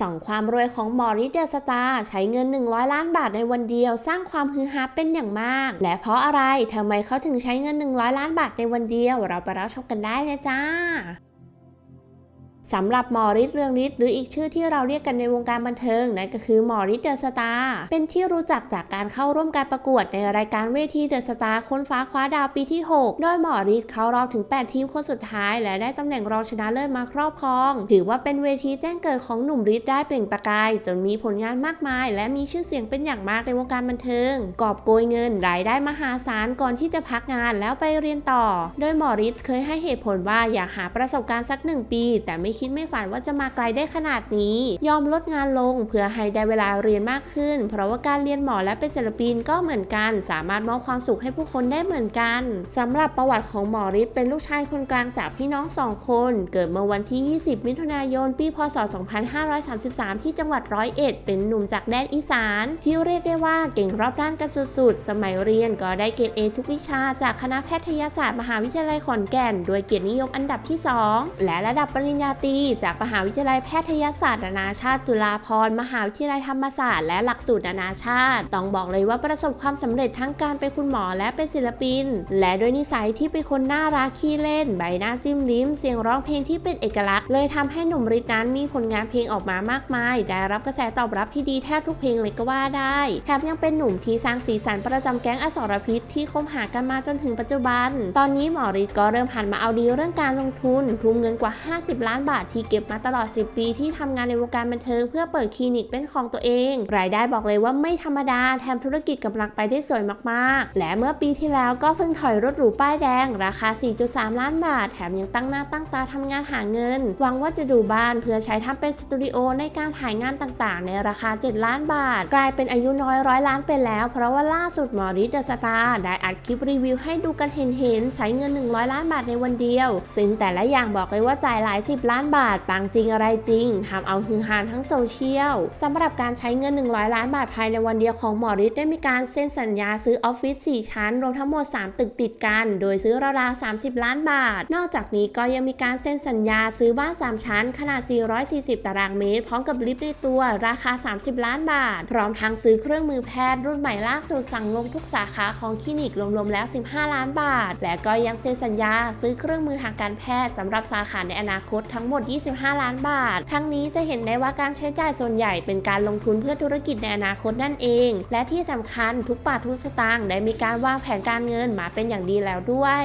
ส่องความรวยของหมอริเดอสตาใช้เงิน 100 ล้านบาทในวันเดียว สร้างความฮือฮาเป็นอย่างมาก และเพราะอะไรทำไมเขาถึงใช้เงิน 100 ล้านบาทในวันเดียว เราไปรับชมกันได้เลยจ้า สำหรับหมอฤทธิ์เรืองฤทธิ์หรืออีกชื่อที่เราเรียกกันในวงการบันเทิงนั่นก็คือหมอฤทธิ์เดอะสตาร์เป็นที่รู้จักจากการเข้าร่วมการประกวดในรายการเวทีเดอะสตาร์ค้นฟ้าคว้าดาวปีที่ 6 โดยหมอฤทธิ์เข้ารอบถึง 8 ทีมคนสุดท้าย และได้ตำแหน่งรองชนะเลิศมาครอบครอง ถือว่าเป็นเวทีแจ้งเกิดของหนุ่มฤทธิ์ได้เปล่งประกาย จนมีผลงานมากมาย และมีชื่อเสียงเป็นอย่างมากในวงการบันเทิง กอบโกยเงินรายได้มหาศาลก่อนที่จะพักงานแล้วไปเรียนต่อ โดยหมอฤทธิ์เคยให้เหตุผลว่าอยากหาประสบการณ์สักหนึ่งปี แต่ไม่คิดไม่ฝันว่าจะมาไกลได้ขนาดนี้ ยอมลดงานลงเพื่อให้ได้เวลาเรียนมากขึ้น เพราะว่าการเรียนหมอและเป็นศิลปินก็เหมือนกัน สามารถมอบความสุขให้ผู้คนได้เหมือนกันสำหรับประวัติของหมอฤทธิ์เป็นลูกชายคนกลางจากพี่น้องสองคน เกิดเมื่อวันที่ 20 มิถุนายน ปี พศ 2533 ที่จังหวัดร้อยเอ็ดเป็นหนุ่มจากแดนอีสาน ที่เรียกได้ว่าเก่งรอบด้านกันสุดๆ สมัยเรียนก็ได้เกรดเอทุกวิชาจากคณะแพทยศาสตร์มหาวิทยาลัยขอนแก่น โดยเกียรตินิยมอันดับที่ 2 และระดับปริญญาตรีจากมหาวิทยาลัยแพทยศาสตร์นานาชาติจุฬาภรณ์มหาวิทยาลัยธรรมศาสตร์และหลักสูตรนานาชาติ ต้องบอกเลยว่าประสบความสำเร็จทั้งการเป็นคุณหมอและเป็นศิลปิน และด้วยนิสัยที่เป็นคนน่ารักขี้เล่น ใบหน้าจิ้มลิ้ม เสียงร้องเพลงที่เป็นเอกลักษณ์เลยทำให้หนุ่มฤทธิ์นั้นมีผลงานเพลงออกมามากมาย ได้รับกระแสตอบรับที่ดีแทบทุกเพลงเลยก็ว่าได้แถมยังเป็นหนุ่มที่สร้างสีสันประจำแก๊งอสรพิษที่คบหากันมาจนถึงปัจจุบัน ตอนนี้หมอฤทธิ์ก็เริ่มหันมาเอาดีเรื่องการลงทุนทุ่มเงินกว่า 50 ล้านบาทที่เก็บมาตลอด 10 ปีที่ทำงานในวงการบันเทิงเพื่อเปิดคลินิกเป็นของตัวเอง รายได้บอกเลยว่าไม่ธรรมดาแถมธุรกิจกำลังไปได้สวยมากๆ และเมื่อปีที่แล้วก็เพิ่งถอยรถหรูป้ายแดง ราคา 4.3 ล้านบาท แถมยังตั้งหน้าตั้งตาทำงานหาเงิน หวังว่าจะดูบ้านเพื่อใช้ทำเป็นสตูดิโอในการถ่ายงานต่างๆ ในราคา 7 ล้านบาท กลายเป็นอายุน้อยร้อยล้านไปแล้ว เพราะว่าล่าสุดหมอริเดอะสตาร์ได้อัดคลิปรีวิวให้ดูกันเห็นๆใช้เงิน 100 ล้านบาทในวันเดียว ซึ่งแต่ละอย่างบอกเลยว่าจ่ายหลาย 10 ล้านบาทปังจริงอะไรจริงทำเอาฮือฮาทั้งโซเชียลสำหรับการใช้เงิน 100 ล้านบาทภายในวันเดียวของหมอริดได้มีการเซ็นสัญญาซื้อออฟฟิศ4 ชั้น รวมทั้งหมด 3 ตึกติดกัน โดยซื้อราวๆ30 ล้านบาท นอกจากนี้ก็ยังมีการเซ็นสัญญาซื้อบ้าน 3 ชั้น ขนาด 440 ตารางเมตร พร้อมกับลิฟต์ในตัวราคา 30 ล้านบาท พร้อมทั้งซื้อเครื่องมือแพทย์รุ่นใหม่ล่าสุดสั่งลงทุกสาขาของคลินิกรวมๆแล้ว 15 ล้านบาท และก็ยังเซ็นสัญญา ซื้อเครื่องมือทางการแพทย์สำหรับสาขาในอนาคตทั้งหมด25 ล้านบาท ทั้งนี้จะเห็นได้ว่าการใช้จ่ายส่วนใหญ่เป็นการลงทุนเพื่อธุรกิจในอนาคตนั่นเอง และที่สำคัญทุกบาททุกสตางค์ได้มีการวางแผนการเงินมาเป็นอย่างดีแล้วด้วย